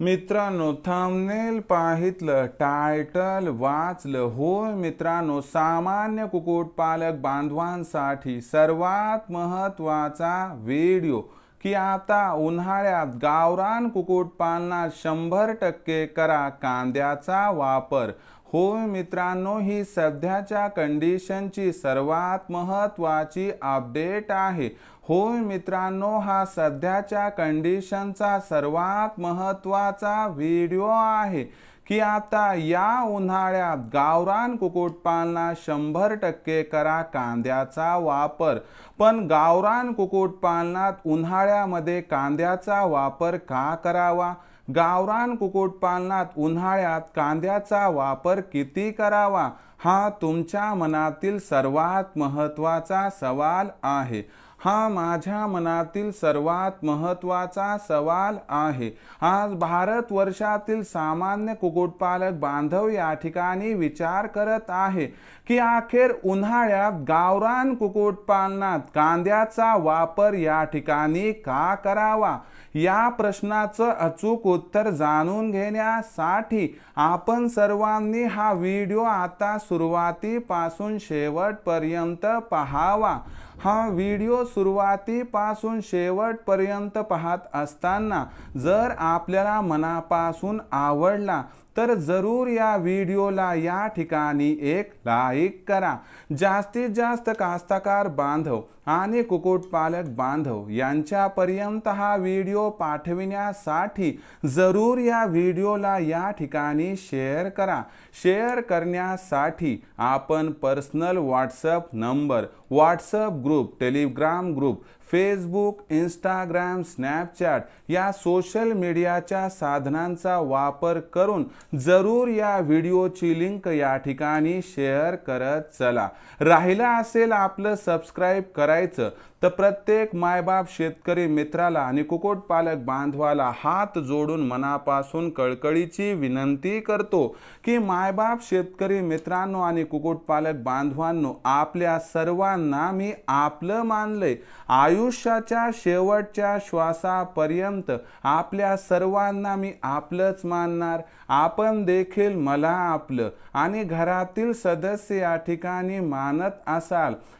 मित्रांनो thumbnail पाहितलं title वाचलं. होय मित्रांनो सामान्य कुक्कुटपालक बांधवांसाठी सर्वात महत्त्वाचा व्हिडिओ की आता उन्हाळ्यात गावरान कुक्कुटपालनात शंभर टक्के करा कांद्याचा वापर. होय मित्रांनो ही सध्याच्या कंडिशनची सर्वात महत्त्वाची अपडेट आहे. होय मित्रांनो हा सध्याच्या कंडिशनचा सर्वात महत्त्वाचा व्हिडिओ आहे की आता या उन्हाळ्यात गावरान कुक्कुटपालना शंभर टक्के करा कांद्याचा वापर. पण गावरान कुक्कुटपालनात उन्हाळ्यामध्ये कांद्याचा वापर का करावा? गावरान कुक्कुटपालनात उन्हाळ्यात कांद्याचा वापर किती करावा? हा तुमच्या मनातील सर्वात महत्त्वाचा सवाल आहे. हा माझ्या मनातील सर्वात महत्त्वाचा सवाल आहे. आज भारत वर्षातील सामान्य कुक्कुटपालक बांधव या ठिकाणी विचार करत आहे. की अखेर उन्हाळ्यात गावरान कुक्कुटपालनात कांद्याचा वापर या ठिकाणी का करावा? या प्रश्नाचं अचूक उत्तर जाणून घेण्यासाठी आपण सर्वांनी हा व्हिडिओ आता सुरुवातीपासून शेवटपर्यंत पहावा. हा व्हिडिओ सुरुवातीपासून शेवटपर्यंत पाहत असताना जर आपल्याला मनापासून आवडला तर जरूर या व्हिडिओला या ठिकाणी एक लाईक करा. जास्तीत जास्त कास्तकार बांधव आणि कुक्कुटपालक बांधव यांच्यापर्यंत हा व्हिडिओ पाठविण्यासाठी जरूर या व्हिडिओला या ठिकाणी शेअर करा. शेअर करण्यासाठी आपण personal WhatsApp number WhatsApp group Telegram group Facebook Instagram Snapchat या सोशल मीडियाच्या साधनांचा वापर करून जरूर या व्हिडिओची लिंक या ठिकाणी शेअर करत चला. राहिला असेल आपलं सबस्क्राईब करायचं तर प्रत्येक मायबाप शेतकरी मित्राला आणि कुक्कुटपालक बांधवाला हात जोडून मनापासून कळकळीची विनंती करतो की मायबाप शेतकरी मित्रांनो आणि कुक्कुटपालक बांधवांनो आपल्या सर्वांना मी आपलं मानलंय. आयुष्याच्या शेवटच्या श्वासापर्यंत आपल्या सर्वांना मी आपलंच मानणार. आपण देखील मला आपलं आणि घरातील सदस्य या ठिकाणी मानत असाल.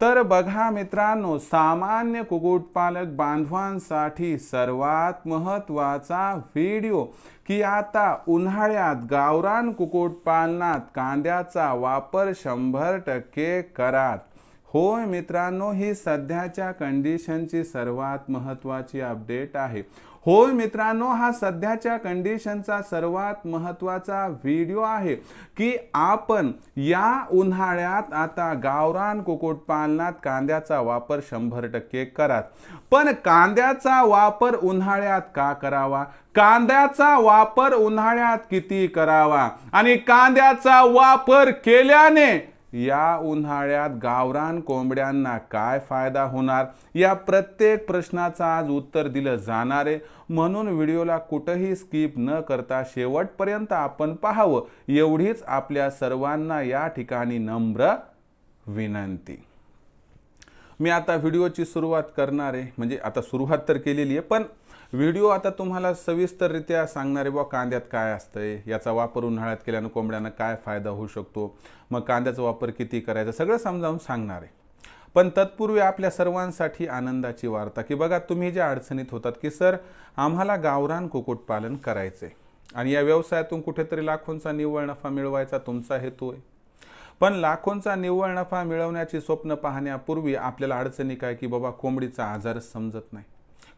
तर बघा मित्रांनो सामान्य कुक्कुटपालक बांधवांसाठी सर्वात महत्त्वाचा व्हिडिओ की आता उन्हाळ्यात गावरान कुक्कुटपालनात कांद्याचा वापर शंभर टक्के करात. होय मित्रांनो ही सध्याच्या कंडिशनची सर्वात महत्त्वाची अपडेट आहे. होय मित्रांनो हा सध्याच्या कंडिशनचा सर्वात महत्त्वाचा व्हिडिओ आहे की आपण या उन्हाळ्यात आता गावरान कुक्कुटपालनात कांद्याचा वापर शंभर टक्के करा पण कांद्याचा वापर उन्हाळ्यात का करावा? कांद्याचा वापर उन्हाळ्यात किती करावा? आणि कांद्याचा वापर केल्याने या उन्हाळ्यात गावरान कोंबड्यांना काय फायदा होणार? या प्रत्येक प्रश्नाचं आज उत्तर दिलं जाणार आहे. म्हणून व्हिडिओला कुठंही स्किप न करता शेवटपर्यंत आपण पाहावं एवढीच आपल्या सर्वांना या ठिकाणी नम्र विनंती. मी आता व्हिडिओची सुरुवात करणार आहे. म्हणजे आता सुरुवात तर केलेली आहे पण व्हिडिओ आता तुम्हाला सविस्तररित्या सांगणारे बा कांद्यात काय असतंय? याचा वापर उन्हाळ्यात केल्यानं कोंबड्यांना काय फायदा होऊ शकतो? मग कांद्याचा वापर किती करायचा? सगळं समजावून सांगणार आहे. पण तत्पूर्वी आपल्या सर्वांसाठी आनंदाची वार्ता की बघा तुम्ही ज्या अडचणीत होतात की सर आम्हाला गावरान कुक्कुटपालन करायचे आणि या व्यवसायातून कुठेतरी लाखोंचा निव्वळ नफा मिळवायचा तुमचा हेतू आहे. पण लाखोंचा निव्वळ नफा मिळवण्याची स्वप्न पाहण्यापूर्वी आपल्याला अडचणी काय की बाबा कोंबडीचा आजारच समजत नाही.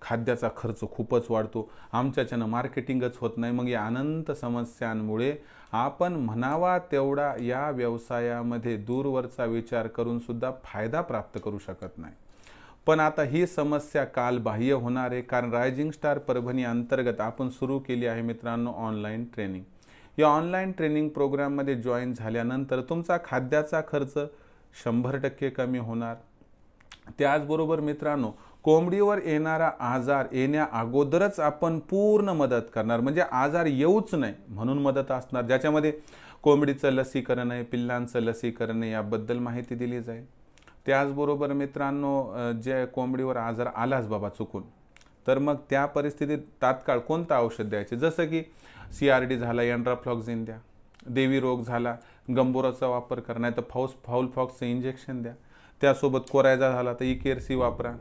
खाद्याचा खर्च खूपच वाढतो. आमच्याच्यानं मार्केटिंगच होत नाही. मग या अनंत समस्यांमुळे आपण म्हणावा तेवढा या व्यवसायामध्ये दूरवरचा विचार करून सुद्धा फायदा प्राप्त करू शकत नाही. पण आता ही समस्या कालबाह्य होणार आहे. कारण रायझिंग स्टार परभणी अंतर्गत आपण सुरू केली आहे मित्रांनो ऑनलाईन ट्रेनिंग. या ऑनलाईन ट्रेनिंग प्रोग्राममध्ये जॉईन झाल्यानंतर तुमचा खाद्याचा खर्च शंभर टक्के कमी होणार. त्याचबरोबर मित्रांनो कोंबडीवर येणारा आजार येण्या अगोदरच आपण पूर्ण मदत करणार. म्हणजे आजार येऊच नाही म्हणून मदत असणार. ज्याच्यामध्ये कोंबडीचं लसीकरण आहे पिल्लांचं लसीकरण आहे याबद्दल माहिती दिली जाईल. त्याचबरोबर मित्रांनो जे कोंबडीवर आजार आलाच बाबा चुकून. तर मग त्या परिस्थितीत तात्काळ कोणतं औषध द्यायचे? जसं की सी आर डी झाला एन्ड्राफ्लॉक्झिन द्या. देवी रोग झाला गंबोराचा वापर करा नाही तर फाऊस फाऊल फॉक्सचं इंजेक्शन द्या. त्यासोबत कोरायजा झाला तर ई केअर सी वापरा.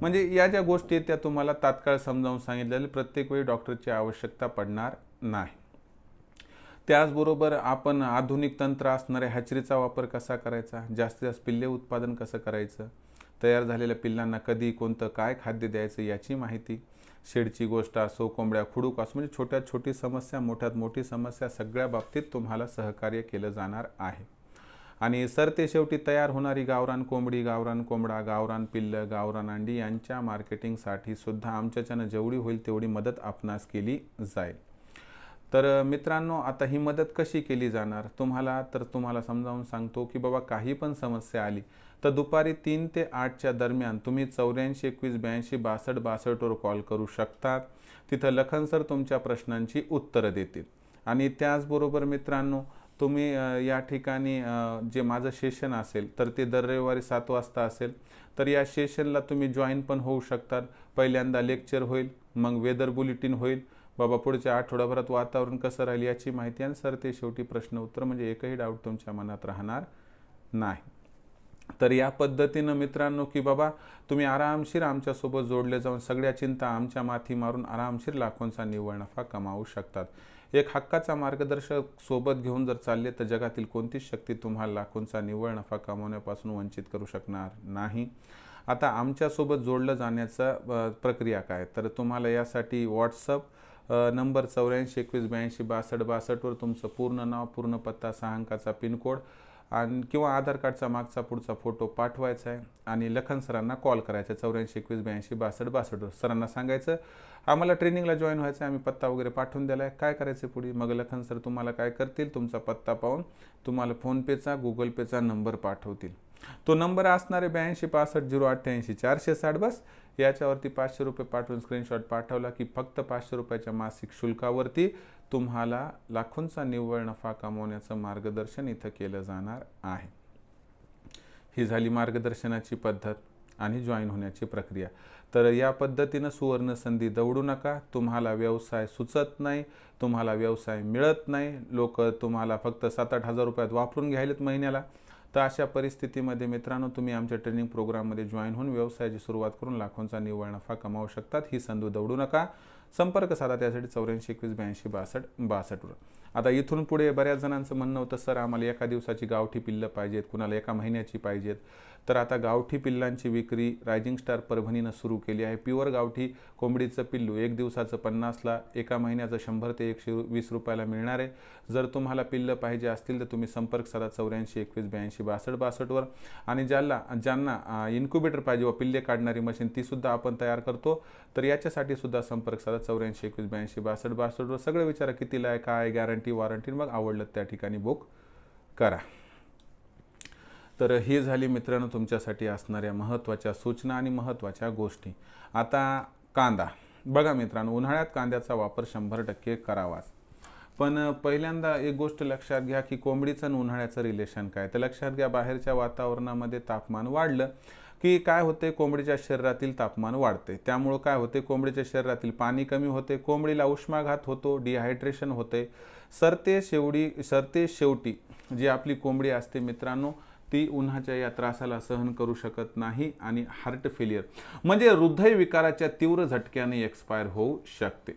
म्हणजे या ज्या गोष्टी आहेत त्या तुम्हाला तात्काळ समजावून सांगितलेल्या प्रत्येक वेळी डॉक्टरची आवश्यकता पडणार नाही. त्याचबरोबर आपण आधुनिक तंत्र असणाऱ्या हॅचरीचा वापर कसा करायचा? जास्तीत जास्त पिल्ले उत्पादन कसं करायचं? तयार झालेल्या पिल्लांना कधी कोणतं काय खाद्य द्यायचं याची माहिती. शेडची गोष्ट असो कोंबड्या खुडूक असो म्हणजे छोट्यात छोटी समस्या मोठ्यात मोठी समस्या सगळ्या बाबतीत तुम्हाला सहकार्य केलं जाणार आहे. आणि सर ते शेवटी तयार होणारी गावरान कोंबडी गावरान कोंबडा गावरान पिल्ल गावरान अंडी यांच्या मार्केटिंगसाठी सुद्धा आमच्याच्यानं जेवढी होईल तेवढी मदत आपणास केली जाईल. तर मित्रांनो आता ही मदत कशी केली जाणार? तुम्हाला तर तुम्हाला समजावून सांगतो की बाबा काही पण समस्या आली तर दुपारी तीन ते आठच्या दरम्यान तुम्ही चौऱ्याऐंशी एकवीस ब्याऐंशी बासष्ट बासष्टवर कॉल करू शकतात. तिथं लखन सर तुमच्या प्रश्नांची उत्तरं देतील. आणि त्याचबरोबर मित्रांनो तुम्ही या ठिकाणी जे माझं सेशन असेल तर ते दर रविवारी सात वाजता असेल. तर या सेशनला तुम्ही जॉईन पण होऊ शकतात. पहिल्यांदा लेक्चर होईल मग वेदर बुलेटिन होईल. बाबा पुढच्या आठवड्याभरात वातावरण कसं राहील याची माहिती आणि सर ते शेवटी प्रश्न उत्तर म्हणजे एकही डाऊट तुमच्या मनात राहणार नाही. तर या पद्धतीनं मित्रांनो की बाबा तुम्ही आरामशीर आमच्यासोबत जोडले जाऊन सगळ्या चिंता आमच्या माथी मारून आरामशीर लाखोंचा निव्वळ नफा कमावू शकतात. एक हक्काचा मार्गदर्शक सोबत घेऊन जर चालले तर जगातील कोणतीच शक्ती तुम्हाला लाखोंचा निव्वळ नफा कमावण्यापासून वंचित करू शकणार नाही. आता आमच्यासोबत जोडलं जाण्याचा प्रक्रिया काय? तर तुम्हाला यासाठी व्हॉट्सअप नंबर चौऱ्याऐंशी एकवीस ब्याऐंशी बासष्ट बासष्टवर तुमचं पूर्ण नाव पूर्ण पत्ता सहा अंकाचा पिनकोड आणि किंवा आधार कार्डचा मागचा पुढचा फोटो पाठवायचा आहे. आणि लखन सरांना कॉल करायचा चौऱ्याऐंशी एकवीस ब्याऐंशी बासष्ट बासष्ट सरांना सांगायचं. आम्हाला ट्रेनिंगला जॉईन व्हायचं आहे. आम्ही पत्ता वगैरे पाठवून दिला आहे काय करायचं पुढे? मग लखन सर तुम्हाला काय करतील? तुमचा पत्ता पाहून तुम्हाला फोनपेचा गुगल पेचा नंबर पाठवतील. तो नंबर असणारे ब्याऐंशी पासष्ट झिरो अठ्ठ्याऐंशी चारशे साठ बस. याच्यावरती पाचशे रुपये पाठवून स्क्रीनशॉट पाठवला की फक्त पाचशे रुपयाच्या मासिक शुल्कावरती तुम्हाला लाखोंचा निव्वळ नफा कमवण्याचं मार्गदर्शन इथं केलं जाणार आहे. ही झाली मार्गदर्शनाची पद्धत आणि जॉईन होण्याची प्रक्रिया. तर या पद्धतीनं सुवर्ण संधी दौडू नका. तुम्हाला व्यवसाय सुचत नाही तुम्हाला व्यवसाय मिळत नाही. लोक तुम्हाला फक्त सात आठ हजार रुपयात वापरून घ्यायलेत महिन्याला. तर अशा परिस्थितीमध्ये मित्रांनो तुम्ही आमच्या ट्रेनिंग प्रोग्राममध्ये जॉईन होऊन व्यवसायाची सुरुवात करून लाखोंचा निव्वळ नफा कमावू शकतात. ही संधी दौडू नका. संपर्क साधा त्यासाठी चौऱ्याऐंशी एकवीस ब्याऐंशी बासष्ट बासष्टवर. आता इथून पुढे बऱ्याच जणांचं म्हणणं होतं सर आम्हाला एका दिवसाची गावठी पिल्लं पाहिजेत कुणाला एका महिन्याची पाहिजेत. तर आता गावठी पिल्लांची विक्री रायझिंग स्टार परभणीनं सुरू केली आहे. प्युअर गावठी कोंबडीचं पिल्लू एक दिवसाचं पन्नासला एका महिन्याचं शंभर ते एकशे वीस रुपयाला मिळणार आहे. जर तुम्हाला पिल्लं पाहिजे असतील तर तुम्ही संपर्क साधा चौऱ्याऐंशी एकवीस ब्याऐंशी बासष्ट बासष्टवर आणि ज्याला ज्यांना इन्क्युबेटर पाहिजे व पिल्ले काढणारी मशीन तीसुद्धा आपण तयार करतो. तर याच्यासाठी सुद्धा संपर्क साधा चौऱ्याऐंशी एकवीस ब्याऐंशी बासष्ट बासष्टवर सगळं विचारा कितीला आहे काय गॅरंटी वॉरंटी मग आवडलं त्या ठिकाणी बुक करा. तर ही झाली मित्रांनो तुमच्यासाठी असणाऱ्या महत्त्वाच्या सूचना आणि महत्त्वाच्या गोष्टी. आता कांदा. बघा मित्रांनो उन्हाळ्यात कांद्याचा वापर शंभर टक्के करावाच. पण पहिल्यांदा एक गोष्ट लक्षात घ्या की कोंबडीचं आणि उन्हाळ्याचं रिलेशन काय? तर लक्षात घ्या बाहेरच्या वातावरणामध्ये तापमान वाढलं की काय होते कोंबडीच्या शरीरातील तापमान वाढते त्यामुळं काय होते कोंबडीच्या शरीरातील पाणी कमी होते कोंबडीला उष्माघात होतो डिहायड्रेशन होते सरते शेवडी सरते शेवटी जी आपली कोंबडी असते मित्रांनो ती उन्हाच्या या त्रासाला सहन करू शकत नाही आणि हार्ट फेलियर म्हणजे हृदय विकाराच्या तीव्र झटक्याने एक्सपायर होऊ शकते.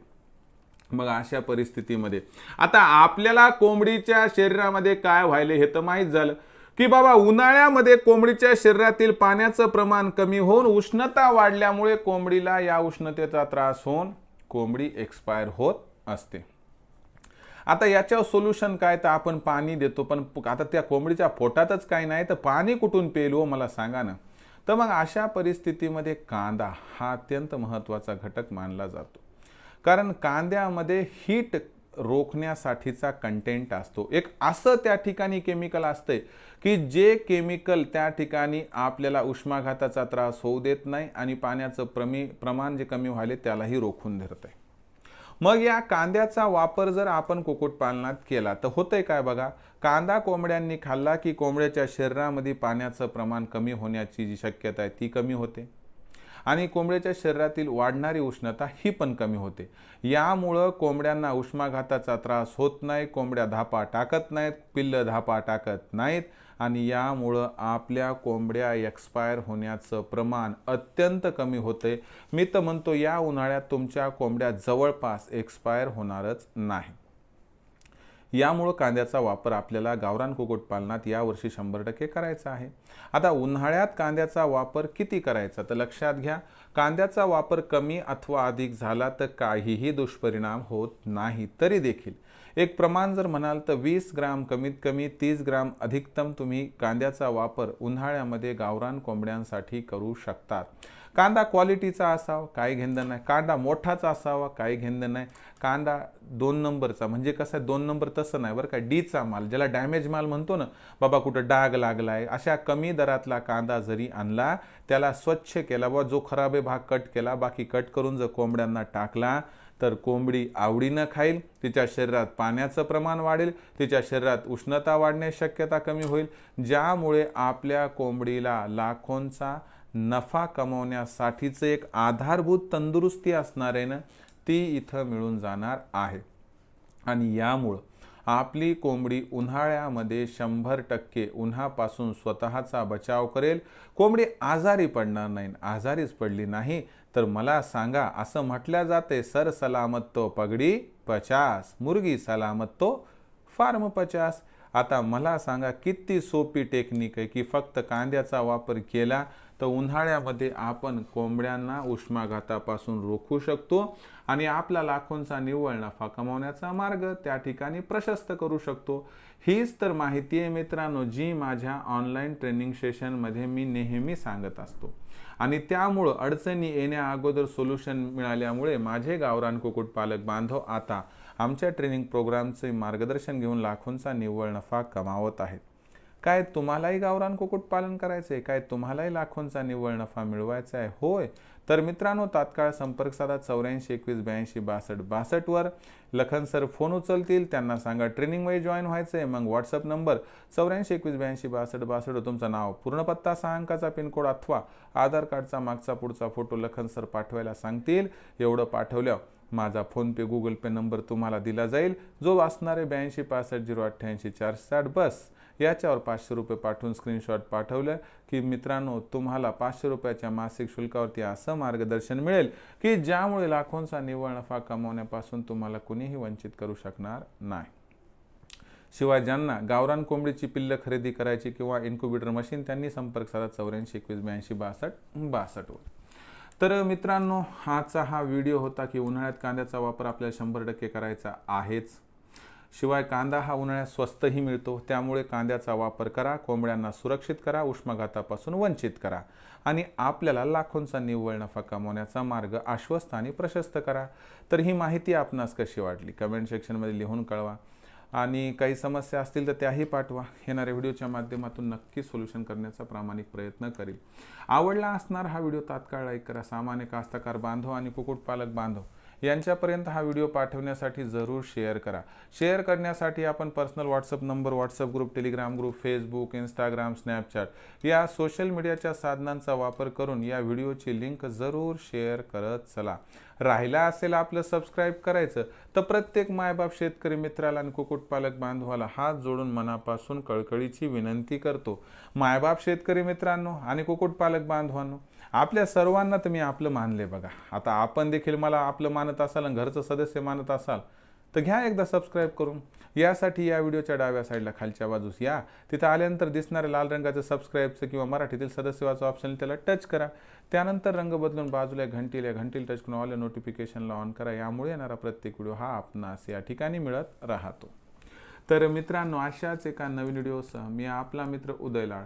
मग अशा परिस्थितीमध्ये आता आपल्याला कोंबडीच्या शरीरामध्ये काय व्हायले हे तर माहीत झालं की बाबा उन्हाळ्यामध्ये कोंबडीच्या शरीरातील पाण्याचं प्रमाण कमी होऊन उष्णता वाढल्यामुळे कोंबडीला या उष्णतेचा त्रास होऊन कोंबडी एक्सपायर होत असते. आता याच्यावर सोल्युशन काय? तर आपण पाणी देतो पण आता त्या कोंबडीच्या पोटातच काही नाही तर पाणी कुठून पेलो हो मला सांगा ना. तर मग अशा परिस्थितीमध्ये कांदा हा अत्यंत महत्त्वाचा घटक मानला जातो. कारण कांद्यामध्ये हीट रोखण्यासाठीचा कंटेंट असतो. एक असं त्या ठिकाणी केमिकल असतंय की जे केमिकल त्या ठिकाणी आपल्याला उष्माघाताचा त्रास होऊ देत नाही आणि पाण्याचं प्रमी प्रमाण जे कमी व्हायले त्यालाही रोखून धरत आहे मग या कांद्याचा वापर जर आपण कुक्कुटपालनात केला तर होतंय काय बघा? कांदा कोंबड्यांनी खाल्ला की कोंबड्याच्या शरीरामध्ये पाण्याचं प्रमाण कमी होण्याची जी शक्यता आहे ती कमी होते. आणि कोंबड्याच्या शरीरातील वाढणारी उष्णता ही पण कमी होते. यामुळं कोंबड्यांना उष्माघाताचा त्रास होत नाही कोंबड्या धापा टाकत नाहीत पिल्लं धापा टाकत नाहीत. आणि यामुळं आपल्या कोंबड्या एक्सपायर होण्याचं प्रमाण अत्यंत कमी होते मी तर म्हणतो या उन्हाळ्यात तुमच्या कोंबड्या जवळपास एक्सपायर होणारच नाही. यामुळं कांद्याचा वापर आपल्याला गावरान कुक्कुटपालनात यावर्षी शंभर टक्के करायचा आहे. आता उन्हाळ्यात कांद्याचा वापर किती करायचा? तर लक्षात घ्या कांद्याचा वापर कमी अथवा अधिक झाला तर काहीही दुष्परिणाम होत नाही तरी देखील. एक प्रमाण जर म्हणाल तर वीस ग्राम कमीत कमी तीस ग्राम अधिकतम तुम्ही कांद्याचा वापर उन्हाळ्यामध्ये गावरान कोंबड्यांसाठी करू शकतात. कांदा क्वालिटीचा असावा काही घेंद नाही. कांदा मोठाचा असावा काही घेंद नाही. कांदा दोन नंबरचा म्हणजे कसं आहे दोन नंबर तसं नाही बरं का. डीचा माल ज्याला डॅमेज माल म्हणतो ना बाबा कुठं डाग लागला आहे अशा कमी दरातला कांदा जरी आणला त्याला स्वच्छ केला बाबा जो खराब आहे भाग कट केला बाकी कट करून जर कोंबड्यांना टाकला तर कोंबडी आवडीनं खाईल तिच्या शरीरात पाण्याचं प्रमाण वाढेल तिच्या शरीरात उष्णता वाढण्याची शक्यता कमी होईल. ज्यामुळे आपल्या कोंबडीला लाखोंचा नफा कमवण्यासाठीचं एक आधारभूत तंदुरुस्ती असणार आहे ना ती इथं मिळून जाणार आहे. आणि यामुळं आपली कोंबडी उन्हाळ्यामध्ये शंभर टक्के उन्हापासून स्वतःचा बचाव करेल. कोंबडी आजारी पडणार नाही आजारीच पडली नाही तर मला सांगा असं म्हटलं जाते सर सलामत तो पगडी पचास मुर्गी सलामत तो फार्म पचास. आता मला सांगा किती सोपी टेक्निक आहे की फक्त कांद्याचा वापर केला तर उन्हाळ्यामध्ये आपण कोंबड्यांना उष्माघातापासून रोखू शकतो आणि आपला लाखोंचा निव्वळ नफा कमावण्याचा मार्ग त्या ठिकाणी प्रशस्त करू शकतो. हीच तर माहिती आहे मित्रांनो जी माझ्या ऑनलाईन ट्रेनिंग सेशनमध्ये मी नेहमी सांगत असतो. आणि त्यामुळं अडचणी येण्या अगोदर सोल्युशन मिळाल्यामुळे माझे गावरान कुक्कुटपालक बांधव आता आमच्या ट्रेनिंग प्रोग्रामचे मार्गदर्शन घेऊन लाखोंचा निव्वळ नफा कमावत आहेत. काय तुम्हालाही गावरान कुक्कुटपालन करायचं आहे काय तुम्हालाही लाखोंचा निव्वळ नफा मिळवायचा आहे होय. तर मित्रांनो तात्काळ संपर्क साधा चौऱ्याऐंशी एकवीस ब्याऐंशी बासष्ट बासष्टवर लखन सर फोन उचलतील त्यांना सांगा ट्रेनिंगमध्ये जॉईन व्हायचं आहे मग व्हॉट्सअप नंबर चौऱ्याऐंशी एकवीस ब्याऐंशी बासष्ट बासष्ट तुमचं नाव पूर्ण पत्ता सहा अंकाचा पिनकोड अथवा आधार कार्डचा मागचा पुढचा फोटो लखन सर पाठवायला सांगतील. एवढं पाठवल्या माझा फोनपे गुगल पे नंबर तुम्हाला दिला जाईल. जो वाचणारे ब्याऐंशी पासष्ट झिरो अठ्ठ्याऐंशी चारशे साठ बस. याच्यावर पाचशे रुपये पाठवून स्क्रीनशॉट पाठवलं की मित्रांनो तुम्हाला पाचशे रुपयाच्या मासिक शुल्कावरती असं मार्गदर्शन मिळेल की ज्यामुळे लाखोंचा निव्वळ नफा कमावण्यापासून तुम्हाला कुणीही वंचित करू शकणार नाही. शिवाय ज्यांना गावरान कोंबडीची पिल्लं खरेदी करायची किंवा इन्क्युबेटर मशीन त्यांनी संपर्क साधा चौऱ्याऐंशी एकवीस ब्याऐंशी बासष्ट बासष्टवर. तर मित्रांनो हाचा हा व्हिडिओ होता की उन्हाळ्यात कांद्याचा वापर आपल्याला शंभर टक्के करायचा आहेच. शिवाय कांदा हा उन्हाळ्यात स्वस्तही मिळतो. त्यामुळे कांद्याचा वापर करा कोंबड्यांना सुरक्षित करा उष्माघातापासून वंचित करा आणि आपल्याला लाखोंचा निव्वळ नफा कमवण्याचा मार्ग आश्वस्त आणि प्रशस्त करा. तर ही माहिती आपणास कशी वाटली? कमेंट सेक्शनमध्ये लिहून कळवा. आणि काही समस्या असतील तर त्याही पाठवा. येणाऱ्या व्हिडिओच्या माध्यमातून नक्की सोल्युशन करण्याचा प्रामाणिक प्रयत्न करील. आवडला असणार हा व्हिडिओ तात्काळ लाईक करा. सामान्य कास्तकार बांधव आणि कुक्कुटपालक बांधव यांच्यापर्यंत हा व्हिडिओ पाठवण्यासाठी जरूर शेअर करा. शेअर करण्यासाठी आपण personal WhatsApp number WhatsApp group Telegram group Facebook Instagram Snapchat या सोशल मीडियाच्या साधनांचा वापर करून या व्हिडिओची लिंक जरूर शेअर करत चला. राहिला असेल आपलं सबस्क्राईब करायचं तर प्रत्येक मायबाप शेतकरी मित्राला आणि कुक्कुटपालक बांधवाला हात जोडून मनापासून कळकळीची विनंती करतो. मायबाप शेतकरी मित्रांनो आणि कुक्कुटपालक बांधवांनो आपल्या सर्वांना तुम्ही आपलं मानले बघा. आता आपण देखील मला आपलं मानत असाल आणि घरचं सदस्य मानत असाल तर घ्या एकदा सबस्क्राईब करून. यासाठी या व्हिडिओच्या डाव्या साईडला खालच्या बाजूस या. तिथं आल्यानंतर दिसणाऱ्या लाल रंगाचं सबस्क्राईबचं किंवा मराठीतील सदस्यवाचं ऑप्शन त्याला टच करा. त्यानंतर रंग बदलून बाजूला घंटीला घंटीला टच करून ऑल नोटिफिकेशनला ऑन करा. यामुळे येणारा प्रत्येक व्हिडिओ हा आपणास या ठिकाणी मिळत राहतो. तर मित्रांनो अशाच एका नवीन व्हिडिओसह मी आपला मित्र उदय लाड